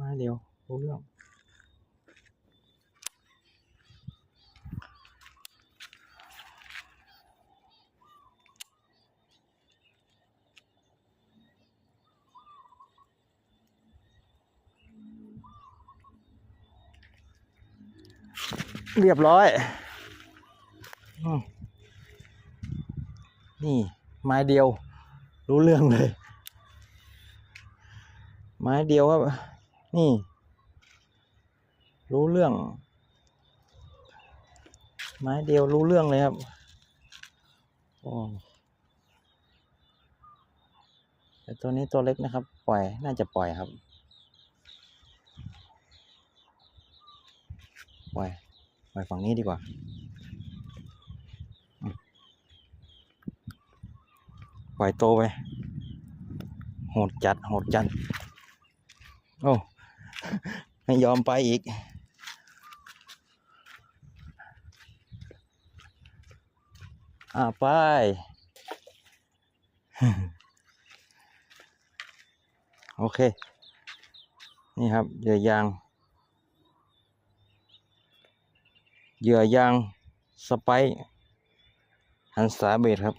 มาเดียวรู้เรื่องเรียบร้อยอนี่ ไม้เดียว รู้เรื่องเลย ไม้เดียวครับ นี่ รู้เรื่อง ไม้เดียวรู้เรื่องเลยครับโอ้แต่ตัวนี้ตัวเล็กนะครับ ปล่อยน่าจะปล่อยครับ ปล่อย ปล่อยฝั่งนี้ดีกว่าปล่อยโตไป โหดจัด โหดจัด โอ้ ไม่ยอมไปอีก อ่าไป โอเค นี่ครับเหยื่อยาง เหยื่อยาง สไปร์หันสาเบดครับ